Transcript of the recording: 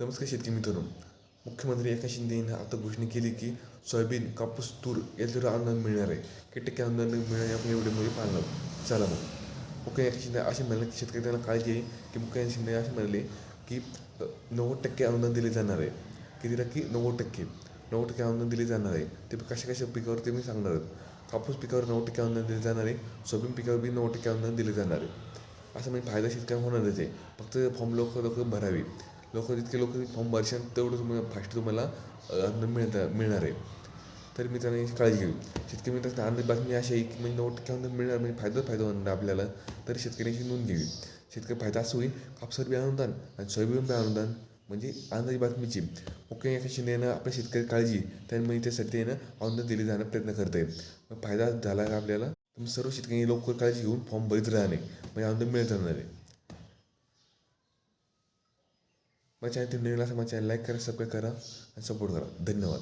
नमस्कार शेतकरी मित्रांनो. मुख्यमंत्री एकनाथ शिंदे यांनी आता घोषणा केली की सोयाबीन कापूस तूर याच्यावर अनुदान मिळणार आहे. किती टक्के अनुदान मिळणार आहे आपण एवढे मध्ये पाहणार चला मग. मुख्य एकनाथ शिंदे असे म्हणाले की शेतकऱ्यांना काळजी आहे की मुख्य एकनाथ शिंदे असे म्हणाले की नव्वद टक्के अनुदान दिले जाणार आहे. किती टक्के? नव्वद टक्के. नव्वद टक्के अनुदान दिले जाणार आहे. ते कशा कशा पिकावर ते मी सांगणार आहेत. कापूस पिकावर नव्वद टक्के अनुदान दिले जाणार आहे. सोयाबीन पिकावर बी नव्वद टक्के अनुदान दिले जाणार आहे. असं म्हणजे फायदा शेतकऱ्यांना होणारच आहे. फक्त फॉर्म लवकर लवकर भरावे. लवकर जितके लोक फॉर्म भरशान तेवढं तुम्हाला फास्ट तुम्हाला अन्न मिळता मिळणार आहे. तर मित्रांनो याची काळजी घेऊ शेतकरी मित्र अन्न बातमी अशी आहे की म्हणजे नव्वद टक्के अन्न मिळणार म्हणजे फायदा फायदा होणार आपल्याला. तर शेतकऱ्यांची नोंद घ्यावी. शेतकरी फायदा असं होईल कापसावर बी अनुदान आणि सोयाबीन बी अनुदान म्हणजे अंदाज बातमीची. मुख्य एका शिंदेनं आपल्या शेतकरी काळजी त्यांनी त्यासाठी येणं अनुदान दिले जाण्याचा प्रयत्न करता येईल फायदा झाला का आपल्याला? तुम्ही सर्व शेतकरी लवकर काळजी घेऊन फॉर्म भरीत राहणे. म्हणजे अनुदान मिळत राहणार आहे. माझ्या चॅनल नवीन असं माझ्या चॅनल लाईक करा सबस्क्राईब करा आणि सपोर्ट करा धन्यवाद